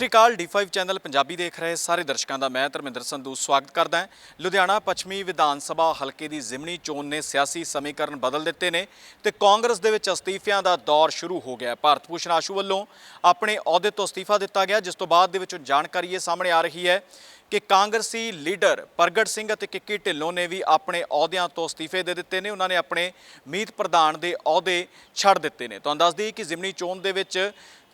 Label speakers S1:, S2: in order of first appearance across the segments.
S1: ਸ਼੍ਰੀ ਅਕਾਲ D5 channel Punjabi ਦੇਖ ਰਹੇ ਸਾਰੇ ਦਰਸ਼ਕਾਂ ਦਾ ਮੈਂ ਧਰਮਿੰਦਰ ਸੰਧੂ ਸਵਾਗਤ ਕਰਦਾ ਹਾਂ। ਲੁਧਿਆਣਾ ਪੱਛਮੀ ਵਿਧਾਨ ਸਭਾ ਹਲਕੇ ਦੀ ਜ਼ਿਮਨੀ ਚੋਣ ਨੇ ਸਿਆਸੀ ਸਮੀਕਰਨ ਬਦਲ ਦਿੱਤੇ ਨੇ ਤੇ ਕਾਂਗਰਸ ਦੇ ਵਿੱਚ ਅਸਤੀਫਿਆਂ ਦਾ ਦੌਰ ਸ਼ੁਰੂ ਹੋ ਗਿਆ। ਭਾਰਤ ਭੂਸ਼ਣ ਆਸ਼ੂ ਵੱਲੋਂ ਆਪਣੇ ਅਹੁਦੇ ਤੋਂ ਅਸਤੀਫਾ ਦਿੱਤਾ ਗਿਆ, ਜਿਸ ਤੋਂ ਬਾਅਦ ਦੇ ਵਿੱਚ ਜਾਣਕਾਰੀ ਇਹ ਸਾਹਮਣੇ ਆ ਰਹੀ ਹੈ ਕਿ ਕਾਂਗਰਸੀ ਲੀਡਰ ਪ੍ਰਗਟ ਸਿੰਘ ਅਤੇ ਕਿੱਕੀ ਢਿੱਲੋਂ ਨੇ ਵੀ ਆਪਣੇ ਅਹੁਦਿਆਂ ਤੋਂ ਅਸਤੀਫੇ ਦੇ ਦਿੱਤੇ ਨੇ। ਉਹਨਾਂ ਨੇ ਆਪਣੇ ਮੀਤ ਪ੍ਰਧਾਨ ਦੇ ਅਹੁਦੇ ਛੱਡ ਦਿੱਤੇ ਨੇ। ਤੁਹਾਨੂੰ ਦੱਸ ਦਈਏ ਕਿ ਜ਼ਿਮਨੀ ਚੋਣ ਦੇ ਵਿੱਚ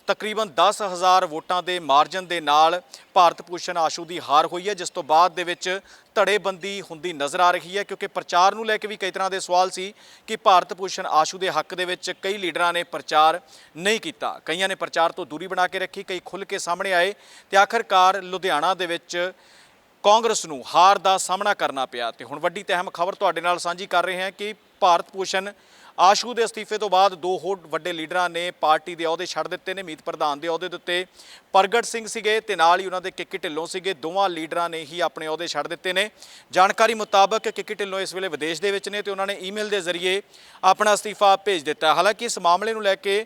S1: ਤਕਰੀਬਨ 10000 ਵੋਟਾਂ ਦੇ ਮਾਰਜਨ ਦੇ ਨਾਲ ਭਾਰਤ ਭੂਸ਼ਣ ਆਸ਼ੂ ਦੀ ਹਾਰ ਹੋਈ ਹੈ, ਜਿਸ ਤੋਂ ਬਾਅਦ ਦੇ ਵਿੱਚ ਧੜੇਬੰਦੀ ਹੁੰਦੀ ਨਜ਼ਰ ਆ ਰਹੀ ਹੈ, ਕਿਉਂਕਿ ਪ੍ਰਚਾਰ ਨੂੰ ਲੈ ਕੇ ਵੀ ਕਈ ਤਰ੍ਹਾਂ ਦੇ ਸਵਾਲ ਸੀ ਕਿ ਭਾਰਤ ਭੂਸ਼ਣ ਆਸ਼ੂ ਦੇ ਹੱਕ ਦੇ ਵਿੱਚ ਕਈ ਲੀਡਰਾਂ ਨੇ ਪ੍ਰਚਾਰ ਨਹੀਂ ਕੀਤਾ। ਕਈਆਂ ਨੇ ਪ੍ਰਚਾਰ ਤੋਂ ਦੂਰੀ ਬਣਾ ਕੇ ਰੱਖੀ, ਕਈ ਖੁੱਲ੍ਹ ਕੇ ਸਾਹਮਣੇ ਆਏ ਤੇ ਆਖਰਕਾਰ ਲੁਧਿਆਣਾ ਦੇ ਵਿੱਚ ਕਾਂਗਰਸ ਨੂੰ ਹਾਰ ਦਾ ਸਾਹਮਣਾ ਕਰਨਾ ਪਿਆ ਤੇ ਹੁਣ ਵੱਡੀ ਤੇ ਅਹਿਮ ਖਬਰ ਤੁਹਾਡੇ ਨਾਲ ਸਾਂਝੀ ਕਰ ਰਹੇ ਹਾਂ ਕਿ ਭਾਰਤ ਭੂਸ਼ਣ ਆਸ਼ੂ ਦੇ ਅਸਤੀਫੇ ਤੋਂ ਬਾਅਦ ਦੋ ਹੋਰ ਵੱਡੇ ਲੀਡਰਾਂ ਨੇ ਪਾਰਟੀ ਦੇ ਅਹੁਦੇ ਛੱਡ ਦਿੱਤੇ ਨੇ, ਮੀਤ ਪ੍ਰਧਾਨ ਦੇ ਅਹੁਦੇ ਦੇ ਉੱਤੇ ਪ੍ਰਗਟ ਸਿੰਘ ਸੀਗੇ ਤੇ ਨਾਲ ਹੀ ਉਹਨਾਂ ਦੇ ਕਿੱਕੀ ਢਿੱਲੋਂ ਸੀਗੇ, ਦੋਵਾਂ ਲੀਡਰਾਂ ਨੇ ਹੀ ਆਪਣੇ ਅਹੁਦੇ ਛੱਡ ਦਿੱਤੇ ਨੇ। ਜਾਣਕਾਰੀ ਮੁਤਾਬਕ ਕਿੱਕੀ ਢਿੱਲੋਂ ਇਸ ਵੇਲੇ ਵਿਦੇਸ਼ ਦੇ ਵਿੱਚ ਨੇ ਤੇ ਉਹਨਾਂ ਨੇ ਈਮੇਲ ਦੇ ਜ਼ਰੀਏ ਆਪਣਾ ਅਸਤੀਫਾ ਭੇਜ ਦਿੱਤਾ। ਹਾਲਾਂਕਿ ਇਸ ਮਾਮਲੇ ਨੂੰ ਲੈ ਕੇ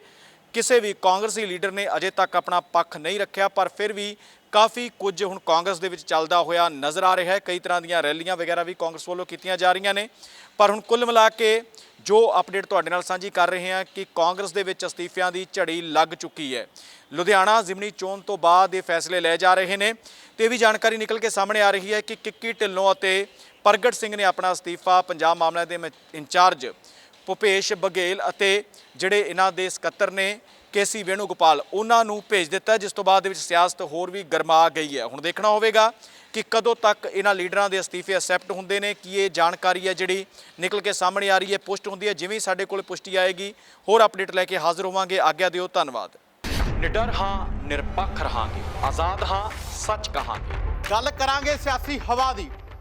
S1: ਕਿਸੇ ਵੀ ਕਾਂਗਰਸੀ ਲੀਡਰ ਨੇ ਅਜੇ ਤੱਕ ਆਪਣਾ ਪੱਖ ਨਹੀਂ ਰੱਖਿਆ, ਪਰ ਫਿਰ ਵੀ ਕਾਫੀ ਕੁਝ ਹੁਣ ਕਾਂਗਰਸ ਦੇ ਵਿੱਚ ਚੱਲਦਾ ਹੋਇਆ ਨਜ਼ਰ ਆ ਰਿਹਾ ਹੈ। ਕਈ ਤਰ੍ਹਾਂ ਦੀਆਂ ਰੈਲੀਆਂ ਵਗੈਰਾ ਵੀ ਕਾਂਗਰਸ ਵੱਲੋਂ ਕੀਤੀਆਂ ਜਾ ਰਹੀਆਂ ਨੇ। ਪਰ ਹੁਣ ਕੁੱਲ ਮਿਲਾ ਕੇ ਜੋ ਅਪਡੇਟ ਤੁਹਾਡੇ ਨਾਲ ਸਾਂਝੀ ਕਰ ਰਹੇ ਹਾਂ ਕਿ ਕਾਂਗਰਸ ਦੇ ਵਿੱਚ ਅਸਤੀਫਿਆਂ ਦੀ ਝੜੀ ਲੱਗ ਚੁੱਕੀ ਹੈ। ਲੁਧਿਆਣਾ ਜ਼ਿਮਨੀ ਚੋਣ ਤੋਂ ਬਾਅਦ ਇਹ ਫੈਸਲੇ ਲਏ ਜਾ ਰਹੇ ਨੇ ਤੇ ਇਹ ਵੀ ਜਾਣਕਾਰੀ ਨਿਕਲ ਕੇ ਸਾਹਮਣੇ ਆ ਰਹੀ ਹੈ ਕਿ ਕਿੱਕੀ ਢਿੱਲੋਂ ਅਤੇ ਪ੍ਰਗਟ ਸਿੰਘ ਨੇ ਆਪਣਾ ਅਸਤੀਫਾ ਪੰਜਾਬ ਮਾਮਲਿਆਂ ਦੇ ਮ- ਇੰਚਾਰਜ ਭੁਪੇਸ਼ ਬਘੇਲ ਅਤੇ ਜਿਹੜੇ ਇਹਨਾਂ ਦੇ ਸਕੱਤਰ ਨੇ ਕੇਸੀ ਵੇਣੂਗੋਪਾਲ ਉਹਨਾਂ ਨੂੰ ਭੇਜ ਦਿੱਤਾ ਜਿਸ ਤੋਂ ਬਾਅਦ ਦੇ ਵਿੱਚ ਸਿਆਸਤ ਹੋਰ ਵੀ ਗਰਮਾ ਗਈ ਹੈ। ਹੁਣ ਦੇਖਣਾ ਹੋਵੇਗਾ ਕਿ ਕਦੋਂ ਤੱਕ ਇਹਨਾਂ ਲੀਡਰਾਂ ਦੇ ਅਸਤੀਫੇ ਅਸੈਪਟ ਹੁੰਦੇ ਨੇ ਕੀ ਇਹ ਜਾਣਕਾਰੀ ਹੈ ਜਿਹੜੀ ਨਿਕਲ ਕੇ ਸਾਹਮਣੇ ਆ ਰਹੀ ਹੈ ਪੁਸ਼ਟ ਹੁੰਦੀ ਹੈ ਜਿਵੇਂ ਹੀ ਸਾਡੇ ਕੋਲ ਪੁਸ਼ਟੀ ਆਏਗੀ ਹੋਰ ਅਪਡੇਟ ਲੈ ਕੇ ਹਾਜ਼ਰ ਹੋਵਾਂਗੇ। ਆਗਿਆ ਦਿਓ ਧੰਨਵਾਦ। ਨਿਡਰ ਹਾਂ ਨਿਰਪੱਖ ਰਹਾਂਗੇ। ਆਜ਼ਾਦ ਹਾਂ ਸੱਚ ਕਹਾਂਗੇ।
S2: ਗੱਲ ਕਰਾਂਗੇ ਸਿਆਸੀ ਹਵਾ ਦੀ।